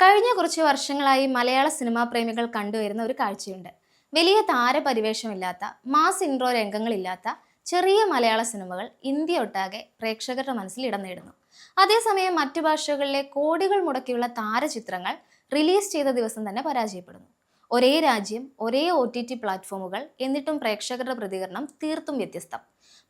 കഴിഞ്ഞ കുറച്ച് വർഷങ്ങളായി മലയാള സിനിമാ പ്രേമികൾ കണ്ടുവരുന്ന ഒരു കാഴ്ചയുണ്ട്. വലിയ താരപരിവേഷമില്ലാത്ത മാസ് ഇൻട്രോ രംഗങ്ങളില്ലാത്ത ചെറിയ മലയാള സിനിമകൾ ഇന്ത്യ ഒട്ടാകെ പ്രേക്ഷകരുടെ മനസ്സിൽ ഇടം നേടുന്നു. അതേസമയം മറ്റു ഭാഷകളിലെ കോടികൾ മുടക്കിയുള്ള താരചിത്രങ്ങൾ റിലീസ് ചെയ്ത ദിവസം തന്നെ പരാജയപ്പെടുന്നു. ഒരേ രാജ്യം ഒരേ ഒ ടി ടി പ്ലാറ്റ്ഫോമുകൾ എന്നിട്ടും പ്രേക്ഷകരുടെ പ്രതികരണം തീർത്തും വ്യത്യസ്തം.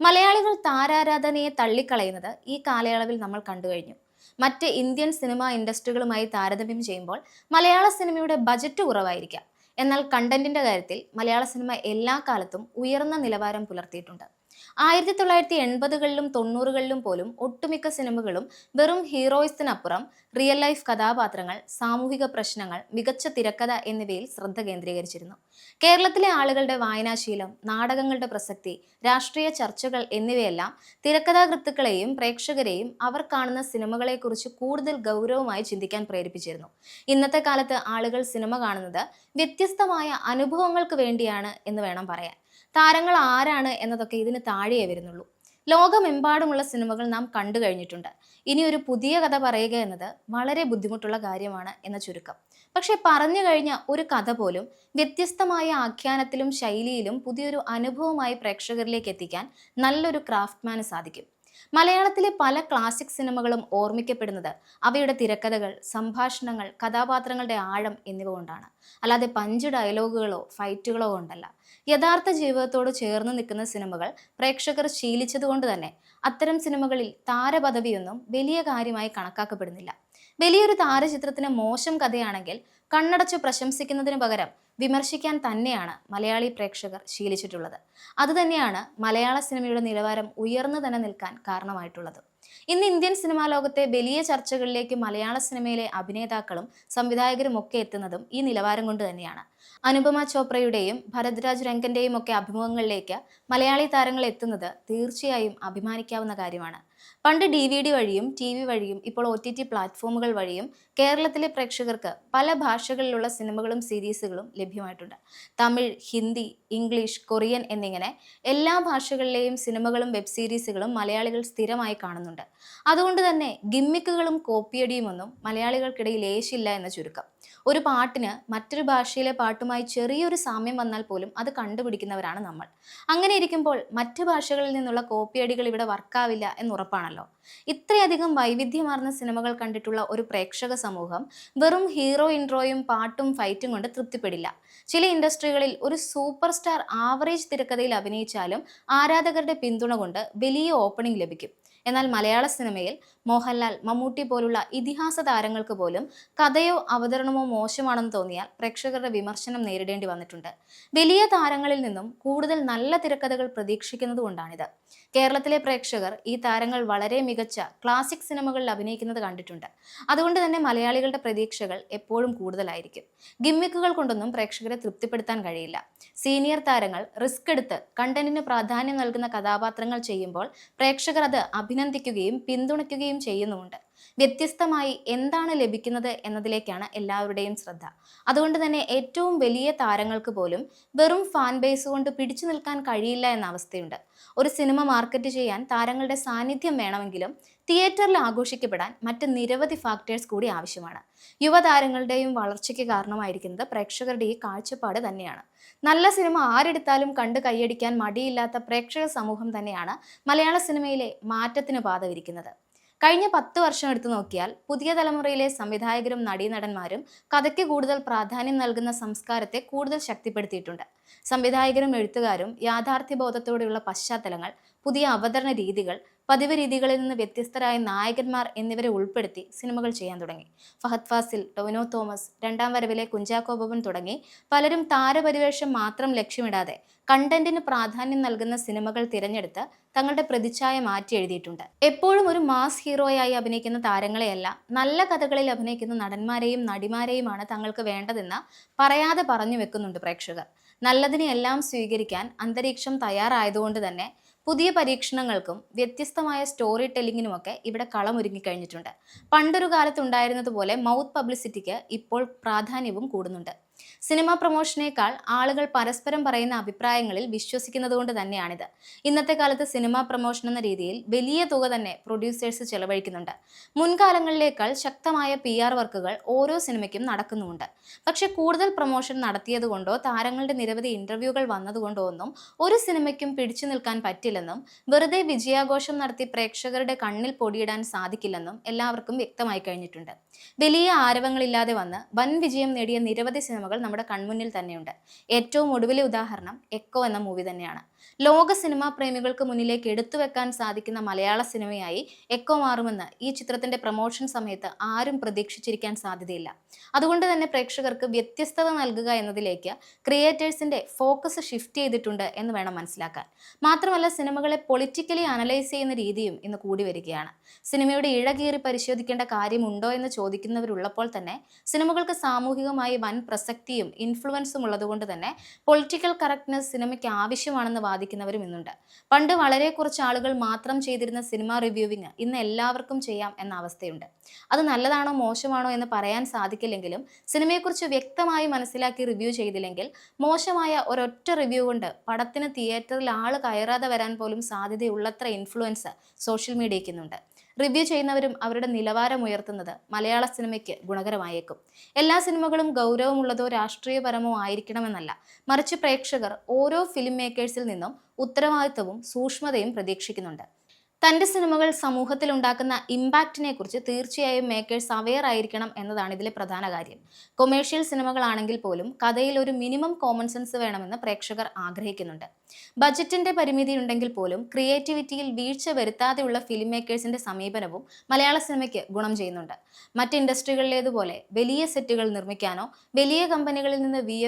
മലയാളികൾ താരാരാധനയെ തള്ളിക്കളയുന്നത് ഈ കാലയളവിൽ നമ്മൾ കണ്ടുകഴിഞ്ഞു. മറ്റ് ഇന്ത്യൻ സിനിമാ ഇൻഡസ്ട്രികളുമായി താരതമ്യം ചെയ്യുമ്പോൾ മലയാള സിനിമയുടെ ബജറ്റ് കുറവായിരിക്കാം. എന്നാൽ കണ്ടന്റിന്റെ കാര്യത്തിൽ മലയാള സിനിമ എല്ലാ കാലത്തും ഉയർന്ന നിലവാരം പുലർത്തിയിട്ടുണ്ട്. ആയിരത്തി തൊള്ളായിരത്തി എൺപതുകളിലും തൊണ്ണൂറുകളിലും പോലും ഒട്ടുമിക്ക സിനിമകളും വെറും ഹീറോയിസത്തിനപ്പുറം റിയൽ ലൈഫ് കഥാപാത്രങ്ങൾ സാമൂഹിക പ്രശ്നങ്ങൾ മികച്ച തിരക്കഥ എന്നിവയിൽ ശ്രദ്ധ കേന്ദ്രീകരിച്ചിരുന്നു. കേരളത്തിലെ ആളുകളുടെ വായനാശീലം നാടകങ്ങളുടെ പ്രസക്തി രാഷ്ട്രീയ ചർച്ചകൾ എന്നിവയെല്ലാം തിരക്കഥാകൃത്തുക്കളെയും പ്രേക്ഷകരെയും അവർ കാണുന്ന സിനിമകളെക്കുറിച്ച് കൂടുതൽ ഗൗരവമായി ചിന്തിക്കാൻ പ്രേരിപ്പിച്ചിരുന്നു. ഇന്നത്തെ കാലത്ത് ആളുകൾ സിനിമ കാണുന്നത് വ്യത്യസ്തമായ അനുഭവങ്ങൾക്ക് വേണ്ടിയാണ് എന്ന് വേണം പറയാൻ. താരങ്ങൾ ആരാണ് എന്നതൊക്കെ ഇതിന് താഴെയേ വരുന്നുള്ളൂ. ലോകമെമ്പാടുമുള്ള സിനിമകൾ നാം കണ്ടു കഴിഞ്ഞിട്ടുണ്ട്. ഇനി ഒരു പുതിയ കഥ പറയുക എന്നത് വളരെ ബുദ്ധിമുട്ടുള്ള കാര്യമാണ് എന്ന ചുരുക്കം. പക്ഷെ പറഞ്ഞു കഴിഞ്ഞ ഒരു കഥ പോലും വ്യത്യസ്തമായ ആഖ്യാനത്തിലും ശൈലിയിലും പുതിയൊരു അനുഭവമായി പ്രേക്ഷകരിലേക്ക് എത്തിക്കാൻ നല്ലൊരു ക്രാഫ്റ്റ്മാന് സാധിക്കും. മലയാളത്തിലെ പല ക്ലാസിക് സിനിമകളും ഓർമ്മിക്കപ്പെടുന്നത് അവയുടെ തിരക്കഥകൾ സംഭാഷണങ്ങൾ കഥാപാത്രങ്ങളുടെ ആഴം എന്നിവ കൊണ്ടാണ്. അല്ലാതെ പഞ്ച് ഡയലോഗുകളോ ഫൈറ്റുകളോ കൊണ്ടല്ല. യഥാർത്ഥ ജീവിതത്തോട് ചേർന്ന് നിൽക്കുന്ന സിനിമകൾ പ്രേക്ഷകർ ശീലിച്ചതുകൊണ്ട് തന്നെ അത്തരം സിനിമകളിൽ താരപദവിയൊന്നും വലിയ കാര്യമായി കണക്കാക്കപ്പെടുന്നില്ല. വലിയൊരു താരചിത്രത്തിന് മോശം കഥയാണെങ്കിൽ കണ്ണടച്ച് പ്രശംസിക്കുന്നതിന് പകരം വിമർശിക്കാൻ തന്നെയാണ് മലയാളി പ്രേക്ഷകർ ശീലിച്ചിട്ടുള്ളത്. അതുതന്നെയാണ് മലയാള സിനിമയുടെ നിലവാരം ഉയർന്നു തന്നെ നിൽക്കാൻ കാരണമായിട്ടുള്ളത്. ഇന്ന് ഇന്ത്യൻ സിനിമാ ലോകത്തെ വലിയ ചർച്ചകളിലേക്ക് മലയാള സിനിമയിലെ അഭിനേതാക്കളും സംവിധായകരും ഒക്കെ എത്തുന്നതും ഈ നിലവാരം കൊണ്ട് തന്നെയാണ്. അനുപമ ചോപ്രയുടെയും ഭരദ്രാജ് രംഗന്റെയും ഒക്കെ അഭിമുഖങ്ങളിലേക്ക് മലയാളി താരങ്ങൾ എത്തുന്നത് തീർച്ചയായും അഭിമാനിക്കാവുന്ന കാര്യമാണ്. പണ്ട് ഡി വി ഡി വഴിയും ടി വി വഴിയും ഇപ്പോൾ ഒ ടി ടി പ്ലാറ്റ്ഫോമുകൾ വഴിയും കേരളത്തിലെ പ്രേക്ഷകർക്ക് പല ഭാഷകളിലുള്ള സിനിമകളും സീരീസുകളും ലഭ്യമായിട്ടുണ്ട്. തമിഴ് ഹിന്ദി ഇംഗ്ലീഷ് കൊറിയൻ എന്നിങ്ങനെ എല്ലാ ഭാഷകളിലെയും സിനിമകളും വെബ് സീരീസുകളും മലയാളികൾ സ്ഥിരമായി കാണുന്നുണ്ട്. അതുകൊണ്ട് തന്നെ ഗിമ്മിക്കുകളും കോപ്പിയടിയുമൊന്നും മലയാളികൾക്കിടയിൽ ഏശില്ല എന്ന ചുരുക്കം. ഒരു പാട്ടിന് മറ്റൊരു ഭാഷയിലെ പാട്ടുമായി ചെറിയൊരു സാമ്യം വന്നാൽ പോലും അത് കണ്ടുപിടിക്കുന്നവരാണ് നമ്മൾ. അങ്ങനെ ഇരിക്കുമ്പോൾ മറ്റ് ഭാഷകളിൽ നിന്നുള്ള കോപ്പിയടികൾ ഇവിടെ വർക്കാവില്ല എന്നുറപ്പാണല്ലോ ഇത്രയധികം വൈവിധ്യമാർന്ന സിനിമകൾ കണ്ടിട്ടുള്ള ഒരു പ്രേക്ഷക സമൂഹം വെറും ഹീറോ ഇൻട്രോയും പാട്ടും ഫൈറ്റും കൊണ്ട് തൃപ്തിപ്പെടില്ല. ചില ഇൻഡസ്ട്രികളിൽ ഒരു സൂപ്പർ സ്റ്റാർ ആവറേജ് തിരക്കഥയിൽ അഭിനയിച്ചാലും ആരാധകരുടെ പിന്തുണ കൊണ്ട് വലിയ ഓപ്പണിംഗ് ലഭിക്കും. എന്നാൽ മലയാള സിനിമയിൽ മോഹൻലാൽ മമ്മൂട്ടി പോലുള്ള ഇതിഹാസ താരങ്ങൾക്ക് പോലും കഥയോ അവതരണമോ മോശമാണെന്ന് തോന്നിയാൽ പ്രേക്ഷകരുടെ വിമർശനം നേരിടേണ്ടി വന്നിട്ടുണ്ട്. വലിയ താരങ്ങളിൽ നിന്നും കൂടുതൽ നല്ല തിരക്കഥകൾ പ്രതീക്ഷിക്കുന്നതുകൊണ്ടാണിത് കേരളത്തിലെ പ്രേക്ഷകർ ഈ താരങ്ങൾ വളരെ മികച്ച ക്ലാസിക് സിനിമകളിൽ അഭിനയിക്കുന്നത് കണ്ടിട്ടുണ്ട്. അതുകൊണ്ട് തന്നെ മലയാളികളുടെ പ്രതീക്ഷകൾ എപ്പോഴും കൂടുതലായിരിക്കും. ഗിമ്മിക്കുകൾ കൊണ്ടൊന്നും പ്രേക്ഷകരെ തൃപ്തിപ്പെടുത്താൻ കഴിയില്ല. സീനിയർ താരങ്ങൾ റിസ്ക് എടുത്ത് കണ്ടന്റിന് പ്രാധാന്യം നൽകുന്ന കഥാപാത്രങ്ങൾ ചെയ്യുമ്പോൾ പ്രേക്ഷകർ അത് അഭിനന്ദിക്കുകയും പിന്തുണയ്ക്കുകയും ചെയ്യുന്നുമുണ്ട്. വ്യത്യസ്തമായി എന്താണ് ലഭിക്കുന്നത് എന്നതിലേക്കാണ് എല്ലാവരുടെയും ശ്രദ്ധ. അതുകൊണ്ട് തന്നെ ഏറ്റവും വലിയ താരങ്ങൾക്ക് പോലും വെറും ഫാൻ ബേസ് കൊണ്ട് പിടിച്ചു നിൽക്കാൻ കഴിയില്ല എന്ന അവസ്ഥയുണ്ട്. ഒരു സിനിമ മാർക്കറ്റ് ചെയ്യാൻ താരങ്ങളുടെ സാന്നിധ്യം വേണമെങ്കിലും തിയേറ്ററിൽ ആഘോഷിക്കപ്പെടാൻ മറ്റ് നിരവധി ഫാക്ടേഴ്സ് കൂടി ആവശ്യമാണ്. യുവതാരങ്ങളുടെയും വളർച്ചയ്ക്ക് കാരണമായിരിക്കുന്നത് പ്രേക്ഷകരുടെ ഈ കാഴ്ചപ്പാട് തന്നെയാണ്. നല്ല സിനിമ ആരെടുത്താലും കണ്ട് കൈയടിക്കാൻ മടിയില്ലാത്ത പ്രേക്ഷക സമൂഹം തന്നെയാണ് മലയാള സിനിമയിലെ മാറ്റത്തിന് പാത വിരിക്കുന്നത് കഴിഞ്ഞ പത്ത് വർഷം എടുത്തു നോക്കിയാൽ പുതിയ തലമുറയിലെ സംവിധായകരും നടീനടന്മാരും കഥയ്ക്ക് കൂടുതൽ പ്രാധാന്യം നൽകുന്ന സംസ്കാരത്തെ കൂടുതൽ ശക്തിപ്പെടുത്തിയിട്ടുണ്ട്. സംവിധായകരും എഴുത്തുകാരും യാഥാർത്ഥ്യബോധത്തോടെയുള്ള പശ്ചാത്തലങ്ങൾ പുതിയ അവതരണ രീതികൾ പതിവ് രീതികളിൽ നിന്ന് വ്യത്യസ്തരായ നായകന്മാർ എന്നിവരെ ഉൾപ്പെടുത്തി സിനിമകൾ ചെയ്യാൻ തുടങ്ങി. ഫഹദ് ഫാസിൽ ടൊവിനോ തോമസ് രണ്ടാം വരവിലെ കുഞ്ചാക്കോ ബോബൻ തുടങ്ങി. പലരും താരപരിവേഷം മാത്രം ലക്ഷ്യമിടാതെ കണ്ടന്റിന് പ്രാധാന്യം നൽകുന്ന സിനിമകൾ തിരഞ്ഞെടുത്ത് തങ്ങളുടെ പ്രതിച്ഛായ മാറ്റി എഴുതിയിട്ടുണ്ട്. എപ്പോഴും ഒരു മാസ് ഹീറോയായി അഭിനയിക്കുന്ന താരങ്ങളെയല്ല നല്ല കഥകളിൽ അഭിനയിക്കുന്ന നടന്മാരെയും നടിമാരെയുമാണ് തങ്ങൾക്ക് വേണ്ടതെന്ന് പറയാതെ പറഞ്ഞു വെക്കുന്നുണ്ട് പ്രേക്ഷകർ. നല്ലതിനെയെല്ലാം സ്വീകരിക്കാൻ അന്തരീക്ഷം തയ്യാറായതുകൊണ്ട് തന്നെ പുതിയ പരീക്ഷണങ്ങൾക്കും വ്യത്യസ്തമായ സ്റ്റോറി ടെല്ലിങ്ങിനുമൊക്കെ ഇവിടെ കളമൊരുങ്ങിക്കഴിഞ്ഞിട്ടുണ്ട്. പണ്ടൊരു കാലത്തുണ്ടായിരുന്നതുപോലെ മൗത്ത് പബ്ലിസിറ്റിക്ക് ഇപ്പോൾ പ്രാധാന്യവും കൂടുന്നുണ്ട്. സിനിമ പ്രൊമോഷനേക്കാൾ ആളുകൾ പരസ്പരം പറയുന്ന അഭിപ്രായങ്ങളിൽ വിശ്വസിക്കുന്നത് കൊണ്ട് തന്നെയാണിത്. ഇന്നത്തെ കാലത്ത് സിനിമ പ്രൊമോഷൻ എന്ന രീതിയിൽ വലിയ തുക തന്നെ പ്രൊഡ്യൂസേഴ്സ് ചെലവഴിക്കുന്നുണ്ട്. മുൻകാലങ്ങളിലേക്കാൾ ശക്തമായ പി ആർ വർക്കുകൾ ഓരോ സിനിമയ്ക്കും നടക്കുന്നുമുണ്ട്. പക്ഷെ കൂടുതൽ പ്രൊമോഷൻ നടത്തിയതുകൊണ്ടോ താരങ്ങളുടെ നിരവധി ഇന്റർവ്യൂകൾ വന്നതുകൊണ്ടോ ഒന്നും ഒരു സിനിമയ്ക്കും പിടിച്ചു നിൽക്കാൻ പറ്റില്ലെന്നും വെറുതെ വിജയാഘോഷം നടത്തി പ്രേക്ഷകരുടെ കണ്ണിൽ പൊടിയിടാൻ സാധിക്കില്ലെന്നും എല്ലാവർക്കും വ്യക്തമായി കഴിഞ്ഞിട്ടുണ്ട്. വലിയ ആരവങ്ങളില്ലാതെ വന്ന് വൻ വിജയം നേടിയ നിരവധി സിനിമകൾ നമ്മുടെ കൺമുന്നിൽ തന്നെയുണ്ട്. ഏറ്റവും ഒടുവിലെ ഉദാഹരണം എക്കോ എന്ന മൂവി തന്നെയാണ്. ലോക സിനിമാ പ്രേമികൾക്ക് മുന്നിലേക്ക് എടുത്തു വെക്കാൻ സാധിക്കുന്ന മലയാള സിനിമയായി എക്കോ മാറുമെന്ന് ഈ ചിത്രത്തിന്റെ പ്രൊമോഷൻ സമയത്ത് ആരും പ്രതീക്ഷിച്ചിരിക്കാൻ സാധ്യതയില്ല. അതുകൊണ്ട് തന്നെ പ്രേക്ഷകർക്ക് വ്യത്യസ്തത നൽകുക എന്നതിലേക്ക് ക്രിയേറ്റേഴ്സിന്റെ ഫോക്കസ് ഷിഫ്റ്റ് ചെയ്തിട്ടുണ്ട് എന്ന് വേണം മനസ്സിലാക്കാൻ. മാത്രമല്ല സിനിമകളെ പൊളിറ്റിക്കലി അനലൈസ് ചെയ്യുന്ന രീതിയും ഇന്ന് കൂടി വരികയാണ്. സിനിമയുടെ ഇഴകീറി പരിശോധിക്കേണ്ട കാര്യമുണ്ടോ എന്ന് ചോദിക്കുന്നവരുള്ളപ്പോൾ തന്നെ സിനിമകൾക്ക് സാമൂഹികമായി വൻ പ്രസക്തിയും ഇൻഫ്ലുവൻസും ഉള്ളതുകൊണ്ട് തന്നെ പൊളിറ്റിക്കൽ കറക്റ്റ്നസ് സിനിമയ്ക്ക് ആവശ്യമാണെന്ന് വാദിക്കുന്നവരും ഇന്നുണ്ട്. പണ്ട് വളരെ കുറച്ച് ആളുകൾ മാത്രം ചെയ്തിരുന്ന സിനിമ റിവ്യൂവിങ് ഇന്ന് എല്ലാവർക്കും ചെയ്യാം എന്ന അവസ്ഥയുണ്ട്. അത് നല്ലതാണോ മോശമാണോ എന്ന് പറയാൻ സാധിക്കില്ലെങ്കിലും സിനിമയെക്കുറിച്ച് വ്യക്തമായി മനസ്സിലാക്കി റിവ്യൂ ചെയ്തില്ലെങ്കിൽ മോശമായ ഒരൊറ്റ റിവ്യൂ കൊണ്ട് പടത്തിന് തിയേറ്ററിൽ ആൾ കയറാതെ വരാൻ പോലും സാധ്യതയുള്ളത്ര ഇൻഫ്ലുവൻസ് സോഷ്യൽ മീഡിയയ്ക്കുന്നുണ്ട് റിവ്യൂ ചെയ്യുന്നവരും അവരുടെ നിലവാരം ഉയർത്തുന്നത് മലയാള സിനിമയ്ക്ക് ഗുണകരമായേക്കും. എല്ലാ സിനിമകളും ഗൗരവമുള്ളതോ രാഷ്ട്രീയപരമോ ആയിരിക്കണമെന്നല്ല. മറിച്ച് പ്രേക്ഷകർ ഓരോ ഫിലിം മേക്കേഴ്സിൽ നിന്നും ഉത്തരവാദിത്വവും സൂക്ഷ്മതയും പ്രതീക്ഷിക്കുന്നുണ്ട്. തന്റെ സിനിമകൾ സമൂഹത്തിൽ ഉണ്ടാക്കുന്ന ഇമ്പാക്റ്റിനെ കുറിച്ച് തീർച്ചയായും മേക്കേഴ്സ് അവെയർ ആയിരിക്കണം എന്നതാണ് ഇതിലെ പ്രധാന കാര്യം. കൊമേഴ്ഷ്യൽ സിനിമകളാണെങ്കിൽ പോലും കഥയിൽ ഒരു മിനിമം കോമൺ സെൻസ് വേണമെന്ന് പ്രേക്ഷകർ ആഗ്രഹിക്കുന്നുണ്ട്. ബജറ്റിന്റെ പരിമിതി ഉണ്ടെങ്കിൽ പോലും ക്രിയേറ്റിവിറ്റിയിൽ വീഴ്ച വരുത്താതെയുള്ള ഫിലിം മേക്കേഴ്സിന്റെ സമീപനവും മലയാള സിനിമയ്ക്ക് ഗുണം ചെയ്യുന്നുണ്ട്. മറ്റ് ഇൻഡസ്ട്രികളിലേതുപോലെ വലിയ സെറ്റുകൾ നിർമ്മിക്കാനോ വലിയ കമ്പനികളിൽ നിന്ന് വി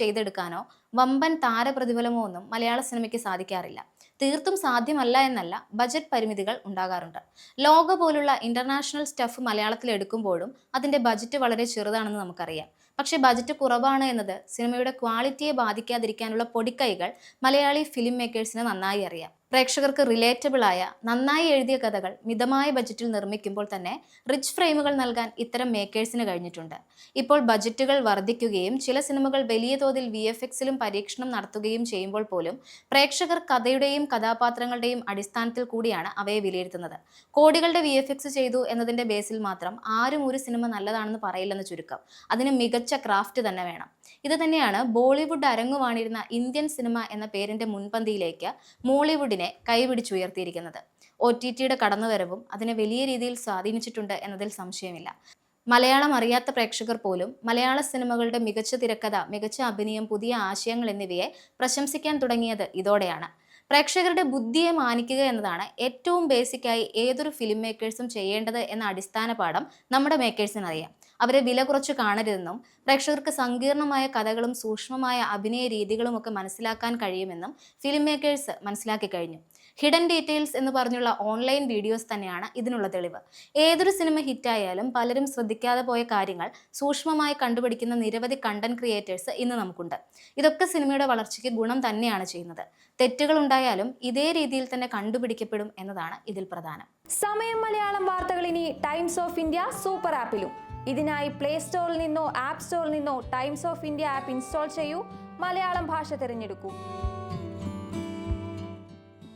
ചെയ്തെടുക്കാനോ വമ്പൻ താരപ്രതിഫലമോ ഒന്നും മലയാള സിനിമയ്ക്ക് സാധിക്കാറില്ല. തീർത്തും സാധ്യമല്ല എന്നല്ല ബജറ്റ് പരിമിതികൾ ഉണ്ടാകാറുണ്ട്. ലോക പോലുള്ള ഇന്റർനാഷണൽ സ്റ്റഫ് മലയാളത്തിൽ എടുക്കുമ്പോഴും അതിന്റെ ബജറ്റ് വളരെ ചെറുതാണെന്ന് നമുക്കറിയാം. പക്ഷെ ബജറ്റ് കുറവാണ് എന്നത് സിനിമയുടെ ക്വാളിറ്റിയെ ബാധിക്കാതിരിക്കാനുള്ള പൊടിക്കൈകൾ മലയാളി ഫിലിം മേക്കേഴ്സിന് നന്നായി അറിയാം. പ്രേക്ഷകർക്ക് റിലേറ്റബിൾ ആയ നന്നായി എഴുതിയ കഥകൾ മിതമായ ബജറ്റിൽ നിർമ്മിക്കുമ്പോൾ തന്നെ റിച്ച് ഫ്രെയിമുകൾ നൽകാൻ ഇത്തരം മേക്കേഴ്സിന് കഴിഞ്ഞിട്ടുണ്ട്. ഇപ്പോൾ ബജറ്റുകൾ വർദ്ധിക്കുകയും ചില സിനിമകൾ വലിയ തോതിൽ വി എഫ് എക്സിലും പരീക്ഷണം നടത്തുകയും ചെയ്യുമ്പോൾ പോലും പ്രേക്ഷകർ കഥയുടെയും കഥാപാത്രങ്ങളുടെയും അടിസ്ഥാനത്തിൽ കൂടിയാണ് അവയെ വിലയിരുത്തുന്നത്. കോടികളുടെ വി എഫ് എക്സ് ചെയ്തു എന്നതിന്റെ ബേസിൽ മാത്രം ആരും ഒരു സിനിമ നല്ലതാണെന്ന് പറയില്ലെന്ന് ചുരുക്കം. അതിന് മികച്ച ക്രാഫ്റ്റ് തന്നെ വേണം. ഇത് തന്നെയാണ് ബോളിവുഡ് അരങ്ങുവാണിരുന്ന ഇന്ത്യൻ സിനിമ എന്ന പേരിന്റെ മുൻപന്തിയിലേക്ക് മോളിവുഡിനെ കൈപിടിച്ചുയർത്തിയിരിക്കുന്നത്. ഒ ടി ടിയുടെ കടന്നുവരവും അതിനെ വലിയ രീതിയിൽ സ്വാധീനിച്ചിട്ടുണ്ട് എന്നതിൽ സംശയമില്ല. മലയാളം അറിയാത്ത പ്രേക്ഷകർ പോലും മലയാള സിനിമകളുടെ മികച്ച തിരക്കഥ മികച്ച അഭിനയം പുതിയ ആശയങ്ങൾ എന്നിവയെ പ്രശംസിക്കാൻ തുടങ്ങിയത് ഇതോടെയാണ്. പ്രേക്ഷകരുടെ ബുദ്ധിയെ മാനിക്കുക എന്നതാണ് ഏറ്റവും ബേസിക്കായി ഏതൊരു ഫിലിം മേക്കേഴ്സും ചെയ്യേണ്ടത് എന്ന അടിസ്ഥാന പാഠം നമ്മുടെ മേക്കേഴ്സിന് അറിയാം. അവരെ വില കുറച്ച് കാണരുതെന്നും പ്രേക്ഷകർക്ക് സങ്കീർണമായ കഥകളും സൂക്ഷ്മമായ അഭിനയ രീതികളും ഒക്കെ മനസ്സിലാക്കാൻ കഴിയുമെന്നും ഫിലിം മേക്കേഴ്സ് മനസ്സിലാക്കി കഴിഞ്ഞു. ഹിഡൻ ഡീറ്റെയിൽസ് എന്ന് പറഞ്ഞുള്ള ഓൺലൈൻ വീഡിയോസ് തന്നെയാണ് ഇതിനുള്ള തെളിവ്. ഏതൊരു സിനിമ ഹിറ്റായാലും പലരും ശ്രദ്ധിക്കാതെ പോയ കാര്യങ്ങൾ സൂക്ഷ്മമായി കണ്ടുപിടിക്കുന്ന നിരവധി കണ്ടന്റ് ക്രിയേറ്റേഴ്സ് ഇന്ന് നമുക്കുണ്ട്. ഇതൊക്കെ സിനിമയുടെ വളർച്ചയ്ക്ക് ഗുണം തന്നെയാണ് ചെയ്യുന്നത്. തെറ്റുകൾ ഉണ്ടായാലും ഇതേ രീതിയിൽ തന്നെ കണ്ടുപിടിക്കപ്പെടും എന്നതാണ് ഇതിൽ പ്രധാനം. സമയം മലയാളം വാർത്തകൾ ഇനി ടൈംസ് ഓഫ് ഇന്ത്യ സൂപ്പർ ആപ്പിലും ഇതിനായി പ്ലേ സ്റ്റോറിൽ നിന്നോ ആപ്പ് സ്റ്റോറിൽ നിന്നോ Times of India app install ചെയ്യൂ. മലയാളം ഭാഷ തിരഞ്ഞെടുക്കൂ.